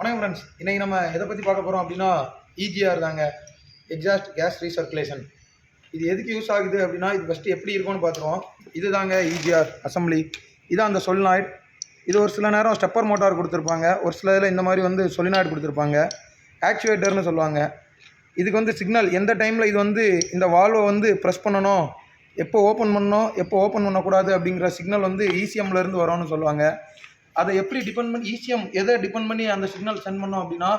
வணக்கம் ஃப்ரெண்ட்ஸ் இன்றைக்கி நம்ம எதை பற்றி பார்க்க போகிறோம் அப்படின்னா ஈஜிஆர் தாங்க. எக்ஸாஸ்ட் கேஸ் ரீசர்க்குலேஷன் இது எதுக்கு யூஸ் ஆகுது அப்படின்னா இது ஃபஸ்ட்டு எப்படி இருக்கும்னு பார்த்துருவோம். இது தாங்க ஈஜிஆர் அசம்பிளி இதான் அந்த சொலினாய்ட் இது ஒரு சில நேரம் ஸ்டெப்பர் மோட்டார் கொடுத்துருப்பாங்க. ஒரு சில இதில் இந்த மாதிரி வந்து சொலினாய்டு கொடுத்துருப்பாங்க. ஆக்சுவேட்டர்னு சொல்லுவாங்க. இதுக்கு வந்து சிக்னல் எந்த டைமில் இது வந்து இந்த வால்வை வந்து ப்ரெஸ் பண்ணணும்? எப்போ ஓப்பன் பண்ணணும்? எப்போ ஓப்பன் பண்ணக்கூடாது அப்படிங்கிற சிக்னல் வந்து இசிஎம்லேருந்து வரும்னு சொல்லுவாங்க. அதை எப்படி டிபெண்ட் பண்ணி ஈஸியாக எதை டிபெண்ட் பண்ணி அந்த சிக்னல் சென்ட் பண்ணோம் அப்படின்னா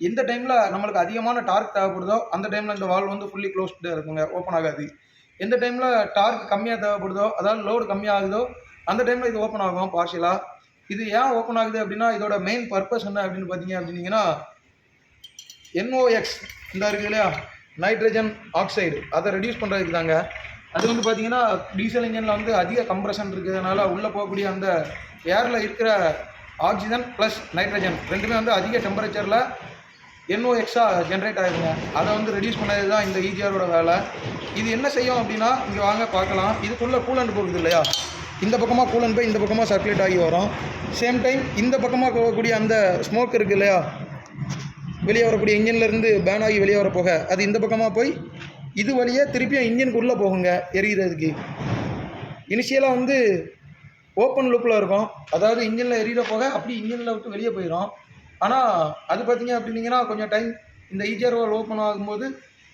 எந்த டைமில் நம்மளுக்கு அதிகமான டார்க் தேவைப்படுதோ அந்த டைமில் இந்த வால் வந்து ஃபுல்லி க்ளோஸ்டாக இருக்குங்க ஓப்பன் ஆகாது. எந்த டைமில் டார்க் கம்மியாக தேவைப்படுதோ அதாவது லோடு கம்மியாகுதோ அந்த டைமில் இது ஓப்பன் ஆகும் பார்ஷியலாக இது ஏன் ஓப்பன் ஆகுது அப்படின்னா இதோட மெயின் பர்பஸ் என்ன அப்படின்னு பார்த்தீங்க அப்படின்னீங்கன்னா என்ஓஎக்ஸ் இந்த இருக்குது இல்லையா? நைட்ரஜன் ஆக்சைடு அதை ரெடியூஸ் பண்ணுறதுக்கு தாங்க அது வந்து பார்த்தீங்கன்னா டீசல் இன்ஜினில் வந்து அதிக கம்ப்ரஷன் இருக்கிறதுனால உள்ளே போகக்கூடிய அந்த ஏரில் இருக்கிற ஆக்சிஜன் ப்ளஸ் நைட்ரஜன் ரெண்டுமே வந்து அதிக டெம்பரேச்சரில் NOx-ஆ ஜென்ரேட் ஆகிருங்க அதை வந்து ரெடியூஸ் பண்ணது தான் இந்த ஈஜிஆரோட வேலை. இது என்ன செய்யும் அப்படின்னா இங்கே வாங்க பார்க்கலாம். இதுக்குள்ளே கூலண்ட் போகுது இல்லையா? இந்த பக்கமாக கூலண்ட் போய் இந்த பக்கமாக சர்க்குலேட் ஆகி வரும். சேம் டைம் இந்த பக்கமாக போகக்கூடிய அந்த ஸ்மோக் இருக்குது இல்லையா? வெளியே வரக்கூடிய இன்ஜின்லேருந்து பேன் ஆகி வெளியே வர போக அது இந்த பக்கமாக போய் இது வழியாக திருப்பியும் இன்ஜினுக்குள்ளே போகுங்க எரிகிறதுக்கு இனிஷியலாக வந்து ஓப்பன் லூப்பில் இருக்கும். அதாவது இன்ஜினில் எரியிற போக அப்படி இன்ஜினில் விட்டு வெளியே போயிடும் ஆனால் அது பார்த்தீங்க அப்படின்னீங்கன்னா கொஞ்சம் டைம் இந்த ஈஜர் வால் ஓப்பன் ஆகும்போது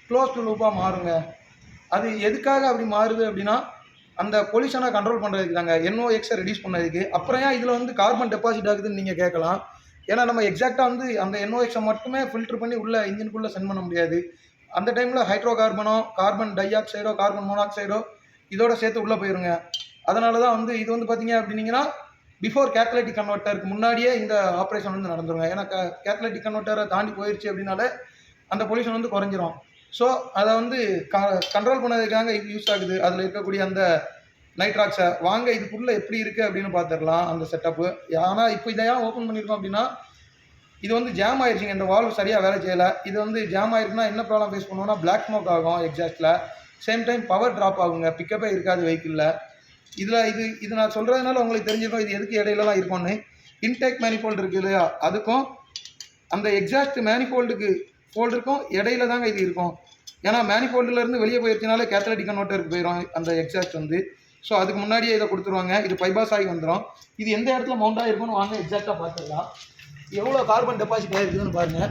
க்ளோஸ்டு லூப்பாக மாறுங்க. அது எதுக்காக அப்படி மாறுது அப்படின்னா அந்த பொல்யூஷனை கண்ட்ரோல் பண்ணுறதுக்கு தாங்க. என்ஓஎக்ஸை ரெடியூஸ் பண்ணதுக்கு. அப்புறம் ஏன் இதில் வந்து கார்பன் டெபாசிட் ஆகுதுன்னு நீங்கள் கேட்கலாம். ஏன்னா நம்ம எக்ஸாக்டாக வந்து அந்த என்ஓஎக்ஸை மட்டுமே ஃபில்டர் பண்ணி உள்ள இன்ஜினுக்குள்ளே சென்ட் பண்ண முடியாது. அந்த டைமில் ஹைட்ரோ கார்பனோ கார்பன் டை ஆக்சைடோ கார்பன் மோனாக்சைடோ இதோட சேர்த்து உள்ளே போயிருங்க. அதனால தான் வந்து இது வந்து பார்த்தீங்க அப்படின்னீங்கன்னா பிஃபோர் கேத்தலைட்டிக் கன்வெர்ட்டருக்கு முன்னாடியே இந்த ஆப்ரேஷன் வந்து நடந்துருங்க. ஏன்னா கேத்தலைட்டிக் கன்வெர்ட்டரை தாண்டி போயிடுச்சு அப்படின்னாலே அந்த பொல்யூஷன் வந்து குறைஞ்சிரும். ஸோ அதை வந்து க கண்ட்ரோல் பண்ணதுக்காக இது யூஸ் ஆகுது. அதில் இருக்கக்கூடிய அந்த நைட்ராக்ஸை வாங்க இதுக்குள்ளே எப்படி இருக்குது அப்படின்னு பார்த்துடலாம் அந்த செட்டப்பு ஆனால் இப்போ இதை ஏன் ஓப்பன் பண்ணியிருக்கோம் அப்படின்னா இது வந்து ஜாம் ஆயிடுச்சுங்க இந்த வால்வ் சரியாக வேலை செய்யலை. இது வந்து ஜாம் ஆயிருக்குன்னா என்ன ப்ராப்ளம் ஃபேஸ் பண்ணுவோம்னா பிளாக் ஸ்மோக் ஆகும் எக்ஸாஸ்ட்டில் சேம் டைம் பவர் ட்ராப் ஆகுங்க. பிக்கப்பே இருக்காது வெஹிக்கிளில் இதில் இது இது நான் சொல்கிறதுனால உங்களுக்கு தெரிஞ்சிருக்கும். இது எதுக்கு இடையில தான் இருக்கும்னு. இன்டேக் மேனிஃபோல்டு இருக்குது இல்லையா? அதுக்கும் அந்த எக்ஸாஸ்ட் மேனிஃபோல்டுக்கு ஃபோல்டுக்கும் இடையில தாங்க இது இருக்கும். ஏன்னா மேனிஃபோல்டுலேருந்து வெளியே போயிருச்சுனாலே கேத்தலட்டிக் கன்வெர்ட்டருக்கு போயிடும் அந்த எக்ஸாஸ்ட் வந்து. ஸோ அதுக்கு முன்னாடியே இதை கொடுத்துருவாங்க. இது பைபாஸ் ஆகி வந்துடும் இது எந்த இடத்துல மவுண்ட் ஆகிருக்கும்னு வாங்க எக்ஸாக்டாக பார்த்துடலாம். எவ்வளோ கார்பன் டெபாசிட் ஆகிருக்குதுன்னு பாருங்கள்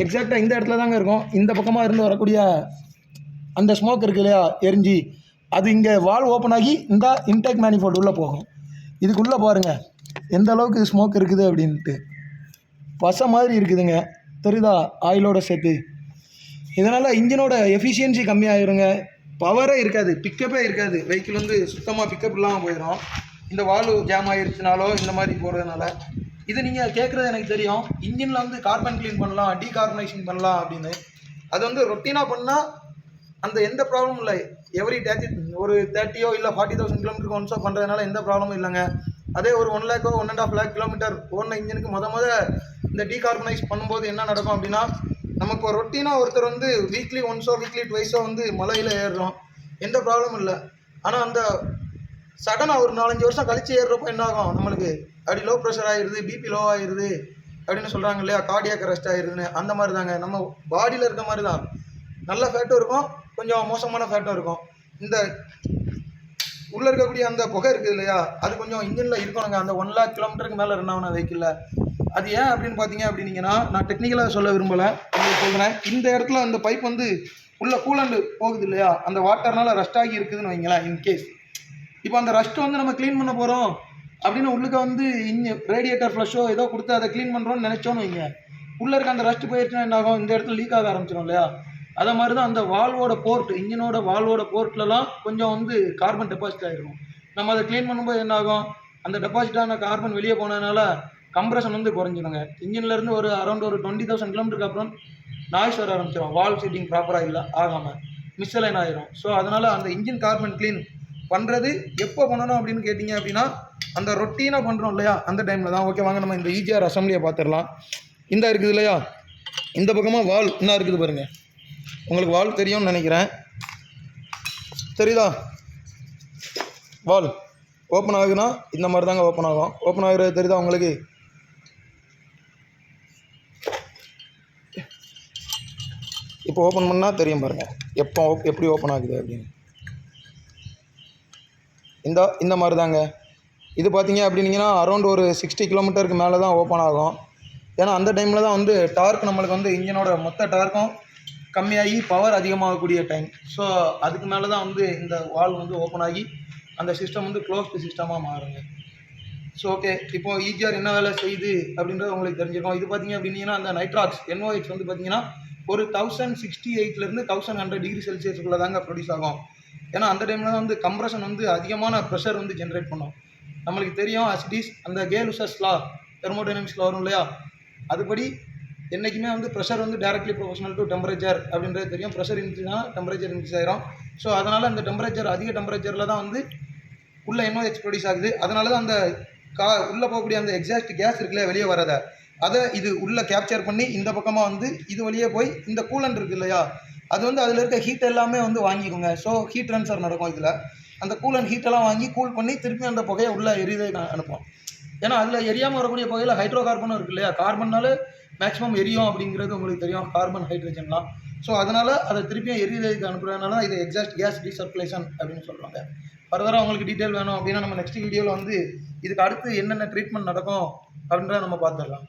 எக்ஸாக்டாக இந்த இடத்துல தாங்க இருக்கும். இந்த பக்கமாக இருந்து வரக்கூடிய அந்த ஸ்மோக் இருக்கு இல்லையா? எரிஞ்சு. அது இங்கே வால் ஓப்பன் ஆகி இந்த இன்டேக் மேனிஃபோல்டு உள்ளே போகும். இதுக்குள்ளே பாருங்கள் எந்த அளவுக்கு ஸ்மோக் இருக்குது அப்படின்ட்டு. பசை மாதிரி இருக்குதுங்க. தெரியுதா? ஆயிலோட சேர்த்து. இதனால் இன்ஜினோட எஃபிஷியன்சி கம்மியாகிருங்க பவரே இருக்காது. பிக்கப்பே இருக்காது. வெஹிக்கிள் வந்து சுத்தமாக பிக்கப் இல்லாமல் போயிடும் இந்த வால்வு ஜாம் ஆயிருச்சுனாலோ இந்த மாதிரி போகிறதுனால இது நீங்கள் கேட்குறது எனக்கு தெரியும். இன்ஜினில் வந்து கார்பன் க்ளீன் பண்ணலாம் டீகார்பனைசிங் பண்ணலாம் அப்படின்னு. அது வந்து ரொட்டீனாக பண்ணால் அந்த எந்த ப்ராப்ளமும் இல்லை. எவ்ரி தேர்ட்டி ஒரு தேர்ட்டியோ இல்லை ஃபார்ட்டி தௌசண்ட் கிலோமீட்டருக்கு ஒன்ஸோ பண்ணுறதுனால எந்த ப்ராப்ளமும் இல்லைங்க. அதே ஒரு one லேக்கோ one and half lakh kilometre ஓடின இன்ஜினுக்கு முத முத இந்த டீகார்பனைஸ் பண்ணும்போது என்ன நடக்கும் அப்படின்னா நமக்கு ஒரு ரொட்டீனாக ஒருத்தர் வந்து வீக்லி ஒன்ஸோ வீக்லி ட்வைஸோ வந்து மலையில் ஏறுறோம் எந்த ப்ராப்ளமும் இல்லை. ஆனால் அந்த சடனாக ஒரு நாலஞ்சு வருஷம் கழிச்சு ஏறுறப்போ என்ன ஆகும் நம்மளுக்கு அப்படி லோ ப்ரெஷர் ஆயிடுது பிபி லோ ஆயிடுது அப்படின்னு சொல்கிறாங்க இல்லையா? கார்டியாக் ரெஸ்ட் ஆயிடுதுன்னு அந்த மாதிரி தாங்க நம்ம பாடியில் இருக்க மாதிரி தான் நல்ல ஃபேட்டும் இருக்கும். கொஞ்சம் மோசமான ஃபேட்டும் இருக்கும். இந்த உள்ளே இருக்கக்கூடிய அந்த புகை இருக்குது இல்லையா? அது கொஞ்சம் இன்ஜினில் இருக்கணுங்க. அந்த ஒன் லேக் கிலோமீட்டருக்கு மேலே ரன் ஆகணும் வெஹிக்கிளில் அது ஏன் அப்படின்னு பார்த்தீங்க அப்படின்னீங்கன்னா நான் டெக்னிக்கலாக சொல்ல விரும்பலை. உங்களுக்கு சொல்கிறேன் இந்த இடத்துல அந்த பைப் வந்து உள்ள கூலண்டு போகுது இல்லையா? அந்த வாட்டர்னால ரஸ்ட் ஆகி இருக்குதுன்னு வைங்களேன் இன்கேஸ் இப்போ அந்த ரஸ்ட்டு வந்து நம்ம க்ளீன் பண்ண போகிறோம் அப்படின்னு உள்ளுக்க வந்து இங்கே ரேடியேட்டர் ஃப்ளஷோ ஏதோ கொடுத்து அதை க்ளீன் பண்ணுறோம்னு நினச்சோன்னு வைங்க. உள்ளே இருக்க அந்த ரஸ்ட் போயிடுச்சுன்னா என்ன ஆகும்? இந்த இடத்துல லீக் ஆக ஆரம்பிச்சிடும் இல்லையா? அதை மாதிரி தான் அந்த வால்வோட போர்ட் இன்ஜினோட வால்வோட போர்ட்லலாம் கொஞ்சம் வந்து கார்பன் டெபாசிட் ஆகிருக்கும் நம்ம அதை க்ளீன் பண்ணும்போது என்ன ஆகும்? அந்த டெபாசிட்டான கார்பன் வெளியே போனதுனால கம்ப்ரஷன் வந்து குறைஞ்சிடுங்க இன்ஜின்லேருந்து ஒரு அரௌண்ட் ஒரு டுவெண்ட்டி தௌசண்ட் கிலோமீட்டருக்கு அப்புறம் நாய்ஸ் வர ஆரம்பிச்சிடும் வால் சீட்டிங் ப்ராப்பராக இல்லை ஆகாமல் மிஸ்அலைன் ஆயிரும். ஸோ அதனால் அந்த இன்ஜின் கார்பன் க்ளீன் பண்ணுறது எப்போ பண்ணணும் அப்படின்னு கேட்டிங்க அப்படின்னா அந்த ரொட்டீனாக பண்ணுறோம் இல்லையா? அந்த டைமில் தான். ஓகே வாங்க நம்ம இந்த ஈஜிஆர் அசம்பிளியை பார்த்துடலாம் இந்த இருக்குது இல்லையா? இந்த பக்கமாக வால் என்ன இருக்குது பாருங்கள் உங்களுக்கு வால் தெரியும்னு நினைக்கிறேன். சரிதா வால் ஓப்பன் ஆகுதுன்னா இந்த மாதிரி தாங்க ஓப்பன் ஆகும். ஓப்பன் ஆகுறது தெரியுதா உங்களுக்கு? இப்போ ஓப்பன் பண்ணால் தெரியும் பாருங்கள் எப்போ எப்படி ஓப்பன் ஆகுது அப்படின்னு. இந்த இந்த மாதிரி தாங்க இது பார்த்தீங்க அப்படின்னீங்கன்னா அரௌண்ட் ஒரு சிக்ஸ்டி கிலோமீட்டருக்கு மேலே தான் ஓப்பன் ஆகும். ஏன்னா அந்த டைமில் தான் வந்து டார்க் நம்மளுக்கு வந்து இன்ஜினோட மொத்த டார்க்கும் கம்மியாகி பவர் அதிகமாகக்கூடிய டைம் ஸோ அதுக்கு மேலே தான் வந்து இந்த வால் வந்து ஓப்பன் ஆகி அந்த சிஸ்டம் வந்து க்ளோஸ்டு சிஸ்டமாக மாறுங்க. ஸோ ஓகே இப்போ ஈஜிஆர் என்ன வேலை செய்யுது அப்படின்றது உங்களுக்கு தெரிஞ்சிருக்கும். இது பார்த்தீங்க அப்படின்னா அந்த நைட்ராக்ஸ் என்ஓஎக்ஸ் வந்து பார்த்தீங்கன்னா ஒரு தௌசண்ட் சிக்ஸ்டி எயிட்லேருந்து தௌசண்ட் ஹண்ட்ரட் டிகிரி செல்சியஸ்க்குள்ளே தாங்க ப்ரொடியூஸ் ஆகும். ஏன்னா அந்த டைமில் தான் வந்து கம்ப்ரஷன் வந்து அதிகமான ப்ரெஷர் வந்து ஜென்ரேட் பண்ணும். நம்மளுக்கு தெரியும் அசிடிஸ் அந்த கேலுசஸ் லா தெர்மோடைனமிக்ஸில் வரும் இல்லையா? அதுபடி என்றைக்குமே வந்து ப்ரெஷர் வந்து டைரக்ட்லி ப்ரொஃபஷனல் டு டெம்பரேச்சர் அப்படின்றது தெரியும். ப்ரெஷர் இருந்துச்சுன்னா டெம்பரேச்சர் இன்க்ரீஸ் ஆயிரும். ஸோ அதனால் அந்த டெம்பரேச்சர் அதிக டெம்பரேச்சரில் தான் வந்து உள்ளே என்ன எக்ஸ்ப்ரொடியூஸ் ஆகுது. அதனால தான் அந்த கா உள்ளே போகக்கூடிய அந்த எக்ஸாஸ்ட் கேஸ் இருக்குல்ல வெளியே வரத அதை இது உள்ளே கேப்சர் பண்ணி இந்த பக்கமாக வந்து இது வழியே போய் இந்த கூலண்ட் இருக்கு இல்லையா? அது வந்து அதில் இருக்க ஹீட் எல்லாமே வந்து வாங்கிக்கோங்க. ஸோ ஹீட் ட்ரான்ஸ்ஃபர் நடக்கும் இதில். அந்த கூலண்ட் ஹீட்டெல்லாம் வாங்கி கூல் பண்ணி திருப்பி அந்த புகையை உள்ளே எரியுதை அனுப்பும் ஏன்னா அதில் எரியாமல் வரக்கூடிய புகையில் ஹைட்ரோ கார்பனும் இருக்கு இல்லையா கார்பன்னால மேக்ஸிமம் எரியும் அப்படிங்கிறது உங்களுக்கு தெரியும். கார்பன் ஹைட்ரஜன்லாம் ஸோ அதனால் அதை திருப்பியும் எரியுதைக்கு அனுப்புறதுனால தான் இது எக்ஸாஸ்ட் கேஸ் டிசர்குலேஷன் அப்படின்னு சொல்கிறாங்க ஃபர்தராக உங்களுக்கு டீட்டெயில் வேணும் அப்படின்னா நம்ம நெக்ஸ்ட் வீடியோவில் வந்து இதுக்கு அடுத்து என்னென்ன ட்ரீட்மெண்ட் நடக்கும் அப்படின்றத நம்ம பார்த்துடலாம்.